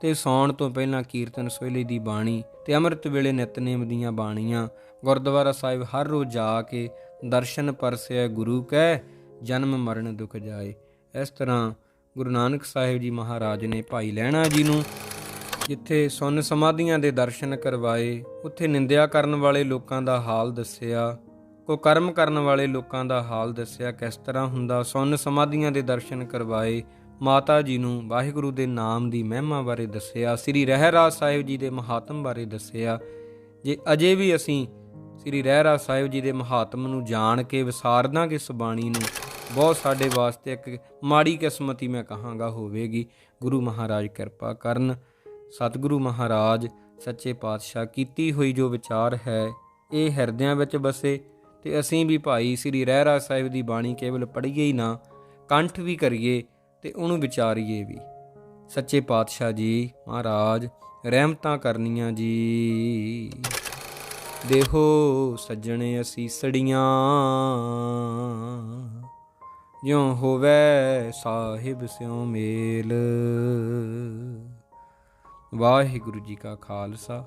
A: ਤੇ ਸੌਣ ਤੋਂ ਪਹਿਲਾਂ ਕੀਰਤਨ ਸੋਹਲੇ ਦੀ ਬਾਣੀ ਤੇ ਅੰਮ੍ਰਿਤ ਵੇਲੇ ਨਿਤਨੇਮ ਦੀਆਂ ਬਾਣੀਆਂ ਗੁਰਦੁਆਰਾ ਸਾਹਿਬ ਹਰ ਰੋਜ਼ ਜਾ ਕੇ ਦਰਸ਼ਨ ਪਰਸਿਆ ਗੁਰੂ ਕੈ, ਜਨਮ ਮਰਨ ਦੁਖ ਜਾਏ। ਇਸ ਤਰ੍ਹਾਂ ਗੁਰੂ ਨਾਨਕ ਸਾਹਿਬ ਜੀ ਮਹਾਰਾਜ ਨੇ ਭਾਈ ਲਹਿਣਾ ਜੀ ਨੂੰ ਜਿੱਥੇ ਸੁੰਨ ਸਮਾਧੀਆਂ ਦੇ ਦਰਸ਼ਨ ਕਰਵਾਏ, ਉੱਥੇ ਨਿੰਦਿਆ ਕਰਨ ਵਾਲੇ ਲੋਕਾਂ ਦਾ ਹਾਲ ਦੱਸਿਆ, ਕੋ ਕਰਮ ਕਰਨ ਵਾਲੇ ਲੋਕਾਂ ਦਾ ਹਾਲ ਦੱਸਿਆ, ਕਿਸ ਤਰ੍ਹਾਂ ਹੁੰਦਾ ਸੁੰਨ ਸਮਾਧੀਆਂ ਦੇ ਦਰਸ਼ਨ ਕਰਵਾਏ, ਮਾਤਾ ਜੀ ਨੂੰ ਵਾਹਿਗੁਰੂ ਦੇ ਨਾਮ ਦੀ ਮਹਿਮਾ ਬਾਰੇ ਦੱਸਿਆ, ਸ੍ਰੀ ਰਹਿਰਾਜ ਸਾਹਿਬ ਜੀ ਦੇ ਮਹਾਤਮ ਬਾਰੇ ਦੱਸਿਆ। ਜੇ ਅਜੇ ਵੀ ਅਸੀਂ ਸ੍ਰੀ ਰਹਿਰਾ ਸਾਹਿਬ ਜੀ ਦੇ ਮਹਾਤਮ ਨੂੰ ਜਾਣ ਕੇ ਵਿਸਾਰਦਾ ਕਿ ਇਸ ਬਾਣੀ ਨੂੰ, ਬਹੁਤ ਸਾਡੇ ਵਾਸਤੇ ਇੱਕ ਮਾੜੀ ਕਿਸਮਤੀ ਮੈਂ ਕਹਾਂਗਾ ਹੋਵੇਗੀ। ਗੁਰੂ ਮਹਾਰਾਜ ਕਿਰਪਾ ਕਰਨ, ਸਤਿਗੁਰੂ ਮਹਾਰਾਜ ਸੱਚੇ ਪਾਤਸ਼ਾਹ ਕੀਤੀ ਹੋਈ ਜੋ ਵਿਚਾਰ ਹੈ, ਇਹ ਹਿਰਦਿਆਂ ਵਿੱਚ ਬਸੇ, ਤੇ ਅਸੀਂ ਵੀ ਭਾਈ ਸ੍ਰੀ ਰਹਿਰਾ ਸਾਹਿਬ ਦੀ ਬਾਣੀ ਕੇਵਲ ਪੜ੍ਹੀਏ ਹੀ ਨਾ, ਕੰਠ ਵੀ ਕਰੀਏ ਤੇ ਉਹਨੂੰ ਵਿਚਾਰੀਏ ਵੀ। ਸੱਚੇ ਪਾਤਸ਼ਾਹ ਜੀ ਮਹਾਰਾਜ, ਰਹਿਮਤਾਂ ਕਰਨੀਆਂ ਜੀ। ਦੇਹੋ ਸੱਜਣੇ ਅਸੀਂ ਸੜੀਆਂ। ਜਿਉ ਹੋਵੇ ਸਾਹਿਬ ਸਿਉ ਮੇਲ। ਵਾਹਿਗੁਰੂ ਜੀ ਕਾ ਖਾਲਸਾ।